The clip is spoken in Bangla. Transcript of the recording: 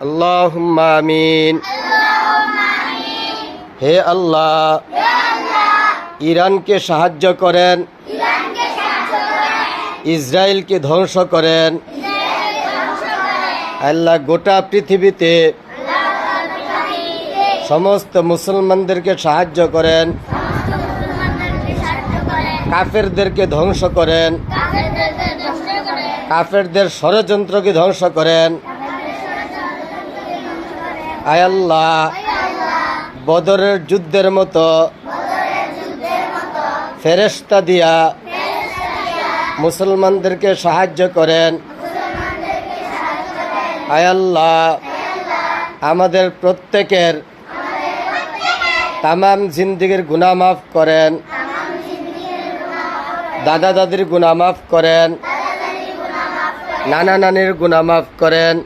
আল্লাহুম্মা হে আল্লাহ, ইরানকে সাহায্য করেন, ইসরায়েলকে ধ্বংস করেন, আল্লাহ গোটা পৃথিবীতে সমস্ত মুসলমানদেরকে সাহায্য করেন, কাফেরদেরকে ধ্বংস করেন, কাফেরদের ষড়যন্ত্রকে ধ্বংস করেন আয় আল্লাহ বদরের যুদ্ধের মতো। ফেরেস্তা দিয়া মুসলমানদেরকে সাহায্য করেন। আয় আল্লাহ আমাদের প্রত্যেকের তামাম জিন্দিগির গুনাহ মাফ করেন। দাদা দাদির গুনাহ মাফ করেন। নানা নানির গুনাহ মাফ করেন।